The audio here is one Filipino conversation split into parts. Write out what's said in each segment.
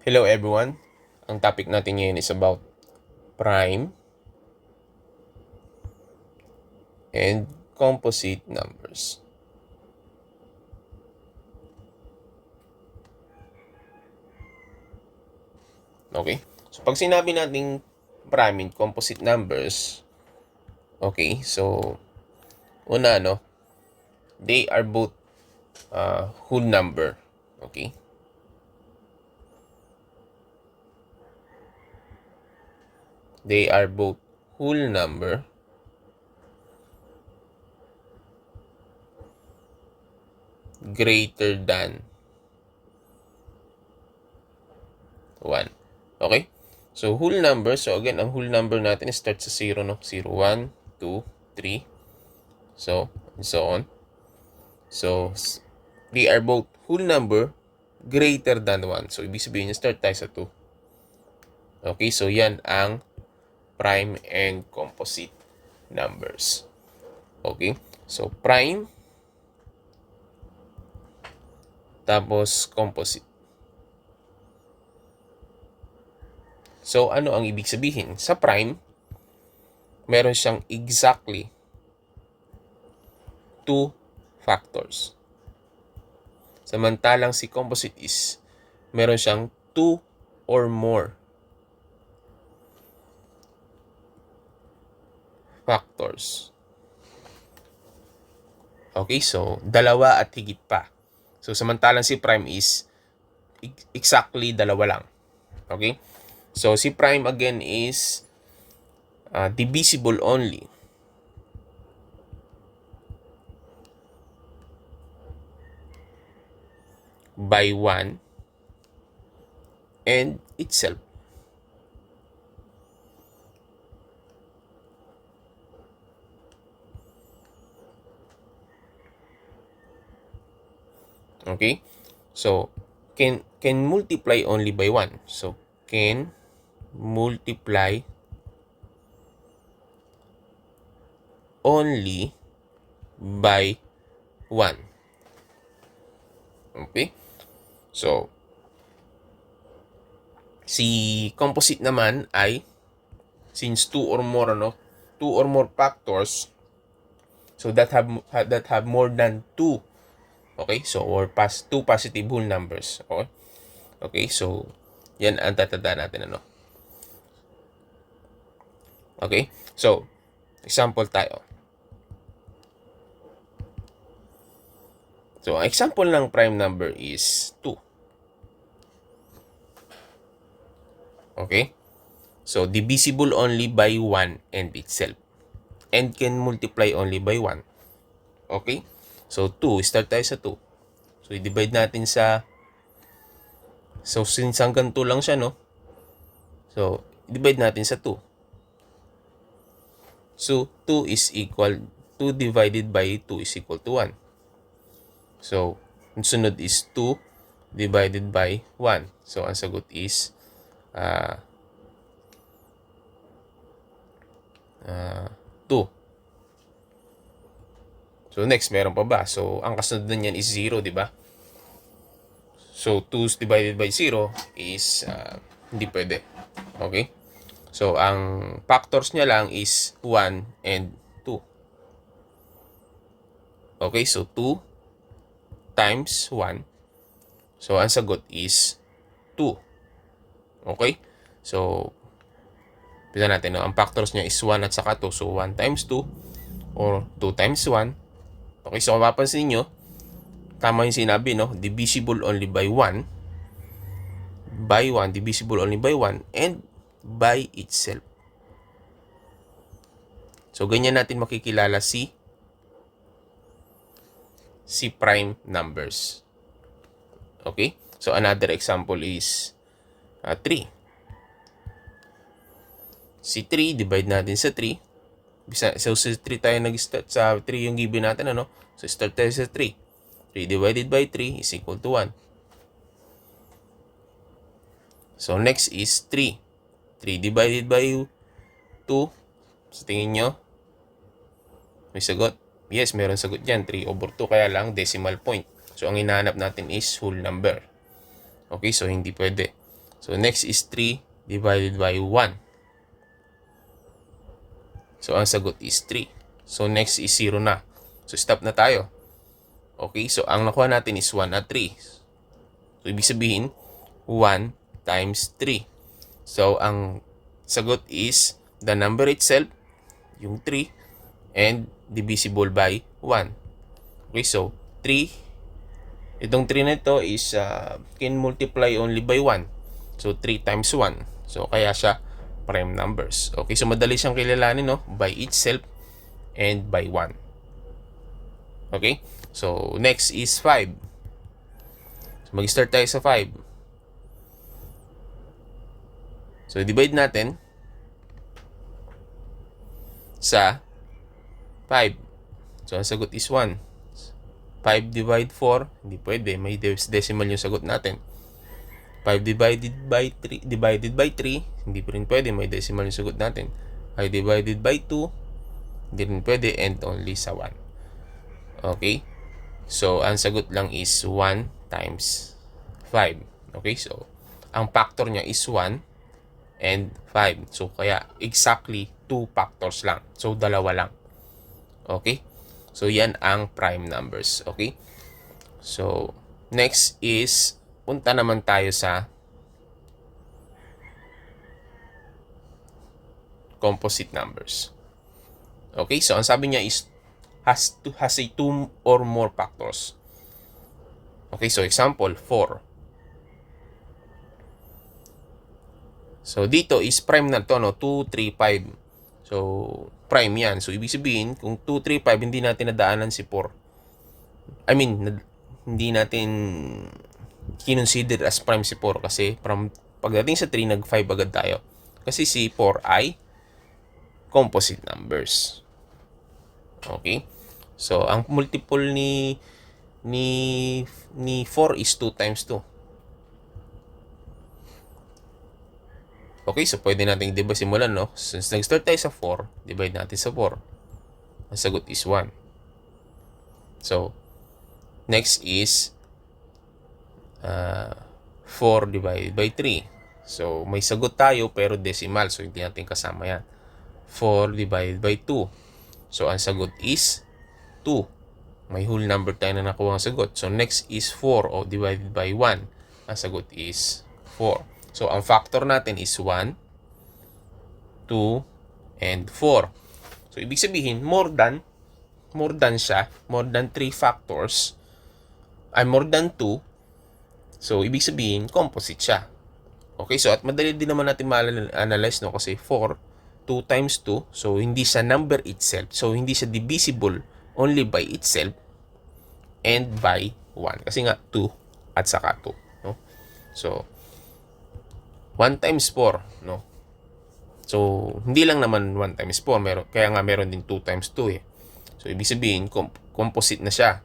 Hello everyone. Ang topic natin ngayon is about prime and composite numbers. Okay? So pag sinabi nating prime and composite numbers, okay, so una no, they are both uh, whole number. Okay? They are both whole number greater than 1. Okay? So, whole number. So, again, ang whole number natin is start sa 0, no? 0, 1, 2, 3. So, and so on. So, they are both whole number greater than 1. So, ibig sabihin niya, start tayo sa 2. Okay? So, yan ang prime and composite numbers. Okay? So, prime tapos composite. So, ano ang ibig sabihin? Sa prime, meron siyang exactly two factors. Samantalang si composite is meron siyang two or more factors. Okay, so dalawa at higit pa. So samantalang si prime is ex- exactly dalawa lang. Okay? So si prime again is uh, divisible only. by 1 and itself. Okay? So, can can multiply only by 1. So, can multiply only by 1. Okay? So, si composite naman ay since two or more ano, two or more factors so that have that have more than two Okay? So, or pas two positive whole numbers. Okay? Okay? So, yan ang tatandaan natin, ano? Okay? So, example tayo. So, ang example ng prime number is 2. Okay? So, divisible only by 1 and itself. And can multiply only by 1. Okay? So, 2. Start tayo sa 2. So, i-divide natin sa... So, since hanggang 2 lang siya, no? So, i-divide natin sa 2. So, 2 is equal... 2 divided by 2 is equal to 1. So, sunod is 2 divided by 1. So, ang sagot is... Uh, uh, 2. So next, meron pa ba? So ang kasunod na niyan is 0, di ba? So 2 divided by 0 is uh, hindi pwede. Okay? So ang factors niya lang is 1 and 2. Okay, so 2 times 1. So ang sagot is 2. Okay? So Pisa natin, no? ang factors niya is 1 at saka 2. So 1 times 2 or 2 times 1 Okay, so mapapansin nyo, tama yung sinabi, no? Divisible only by 1. By 1, divisible only by 1, and by itself. So, ganyan natin makikilala si si prime numbers. Okay? So, another example is uh, 3. Si 3, divide natin sa 3. So, sa 3 tayo nag-start. Sa 3 yung given natin, ano? So, start tayo sa 3. 3 divided by 3 is equal to 1. So, next is 3. 3 divided by 2. Sa tingin nyo, may sagot? Yes, meron sagot dyan. 3 over 2, kaya lang decimal point. So, ang hinahanap natin is whole number. Okay, so hindi pwede. So, next is 3 divided by 1. So, ang sagot is 3. So, next is 0 na. So, stop na tayo. Okay, so ang nakuha natin is 1 at 3. So, ibig sabihin, 1 times 3. So, ang sagot is the number itself, yung 3, and divisible by 1. Okay, so 3, itong 3 na ito is uh, can multiply only by 1. So, 3 times 1. So, kaya siya prime numbers. Okay, so madali siyang kilalanin, no? By itself and by 1. Okay? So, next is 5. So, mag-start tayo sa 5. So, divide natin sa 5. So, ang sagot is 1. 5 divide 4, hindi pwede. May decimal yung sagot natin. 5 divided by 3, divided by 3, hindi pa rin pwede. May decimal yung sagot natin. 5 divided by 2, hindi rin pwede. And only sa 1. Okay? So, ang sagot lang is 1 times 5. Okay? So, ang factor niya is 1 and 5. So, kaya exactly 2 factors lang. So, dalawa lang. Okay? So, yan ang prime numbers. Okay? So, next is, punta naman tayo sa composite numbers. Okay? So, ang sabi niya is, has to has a two or more factors. Okay, so example 4. So dito is prime na to no 2 3 5. So prime 'yan. So ibig sabihin kung 2 3 5 hindi natin nadaanan si 4. I mean hindi natin kinonsider as prime si 4 kasi from pagdating sa 3 nag 5 agad tayo. Kasi si 4 ay composite numbers. Okay? So, ang multiple ni ni ni 4 is 2 times 2. Okay, so pwede natin di ba simulan, no? Since nag-start tayo sa 4, divide natin sa 4. Ang sagot is 1. So, next is uh, 4 divided by 3. So, may sagot tayo pero decimal. So, hindi natin kasama yan. 4 divided by 2. So, ang sagot is 2. May whole number tayo na nakuha ang sagot. So, next is 4 o divided by 1. Ang sagot is 4. So, ang factor natin is 1, 2, and 4. So, ibig sabihin, more than, more than siya, more than 3 factors, ay more than 2. So, ibig sabihin, composite siya. Okay, so at madali din naman natin ma-analyze, no? Kasi 4, 2 times 2. So, hindi siya number itself. So, hindi siya divisible only by itself and by 1. Kasi nga, 2 at saka 2. No? So, 1 times 4. No? So, hindi lang naman 1 times 4. Meron, kaya nga meron din 2 times 2 eh. So, ibig sabihin, comp- composite na siya.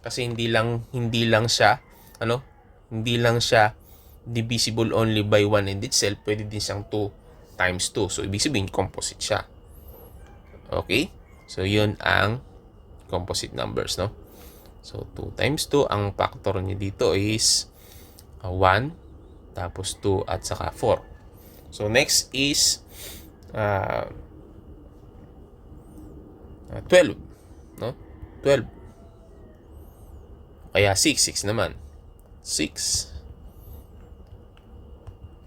Kasi hindi lang, hindi lang siya, ano, hindi lang siya divisible only by 1 and itself. Pwede din siyang 2 times 2. So, ibig sabihin, composite siya. Okay? So, yun ang composite numbers, no? So, 2 times 2, ang factor niya dito is uh, 1, tapos 2, at saka 4. So, next is uh, uh, 12, no? 12. Kaya 6, 6 naman. 6.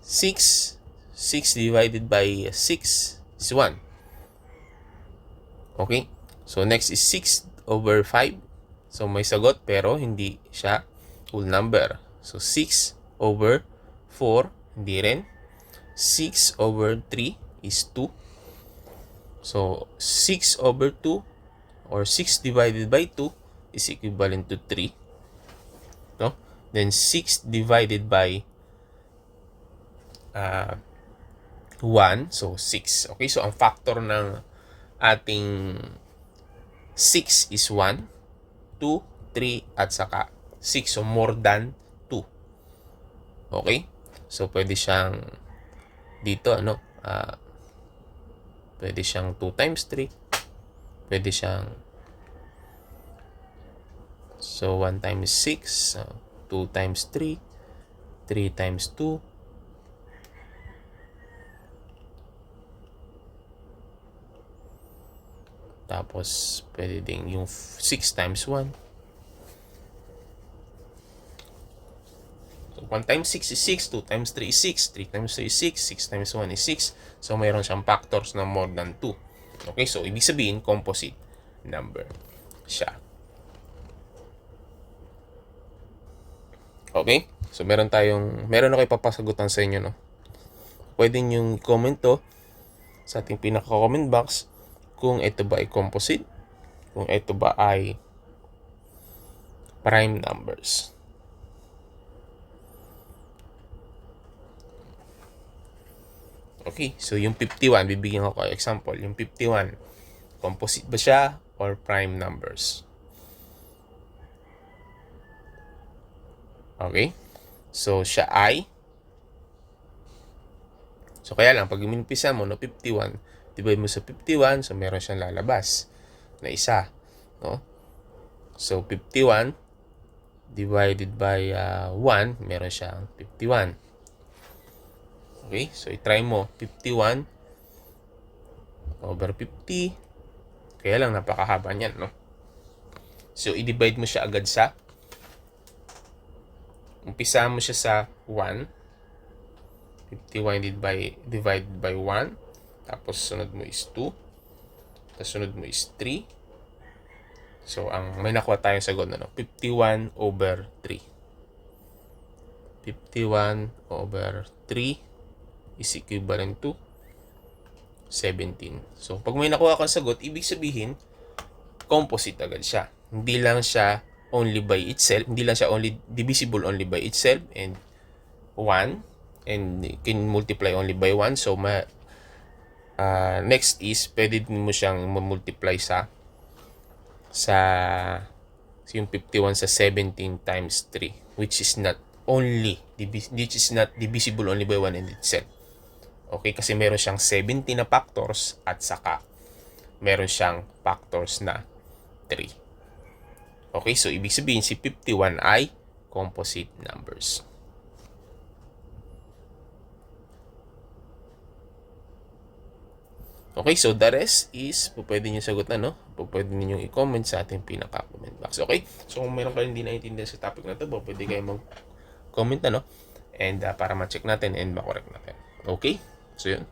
6, 6 divided by 6 is 1. Okay? So, next is 6 over 5. So, may sagot pero hindi siya whole number. So, 6 over 4, hindi rin. 6 over 3 is 2. So, 6 over 2 or 6 divided by 2 is equivalent to 3. No? Then, 6 divided by uh, 1. So, 6. Okay, so ang factor ng ating 6 is 1, 2, 3, at saka 6. So, more than 2. Okay? So, pwede siyang dito, ano, ah, pwede siyang 2 times 3. Pwede siyang so 1 times 6, so 2 times 3, 3 times 2, Tapos, pwede ding yung 6 times 1. So, 1 times 6 is 6, 2 times 3 is 6, 3 times 3 is 6, 6 times 1 is 6. So, mayroon siyang factors na more than 2. Okay, so ibig sabihin, composite number siya. Okay? So, meron tayong, meron ako ipapasagutan sa inyo, no? Pwede nyo comment to sa ating pinaka-comment box kung ito ba ay composite, kung ito ba ay prime numbers. Okay, so yung 51, bibigyan ko kayo example. Yung 51, composite ba siya or prime numbers? Okay? So, siya ay So, kaya lang, pag minumpisa mo, no, 51, divide mo sa 51, so meron siyang lalabas na isa. No? So, 51 divided by uh, 1, meron siyang 51. Okay? So, i-try mo. 51 over 50. Kaya lang, napakahaba niyan, no? So, i-divide mo siya agad sa umpisa mo siya sa 1 51 divided by, divided by 1. Tapos sunod mo is 2. Tapos sunod mo is 3. So, ang may nakuha tayong sagot na no? 51 over 3. 51 over 3 is equivalent to 17. So, pag may nakuha kang sagot, ibig sabihin, composite agad siya. Hindi lang siya only by itself, hindi lang siya only divisible only by itself and 1 and can multiply only by 1 so ma uh, next is pwede din mo siyang multiply sa sa yung 51 sa 17 times 3 which is not only which is not divisible only by 1 in itself. Okay? Kasi meron siyang 70 na factors at saka meron siyang factors na 3 okay so ibig sabihin si 51 ay composite numbers Okay, so the rest is pwede nyo sagot na, no? Pwede niyo i-comment sa ating pinaka-comment box. Okay? So, kung meron kayo hindi naintindihan sa topic na to, pwede kayo mag-comment no? And uh, para ma-check natin and ma-correct natin. Okay? So, yun.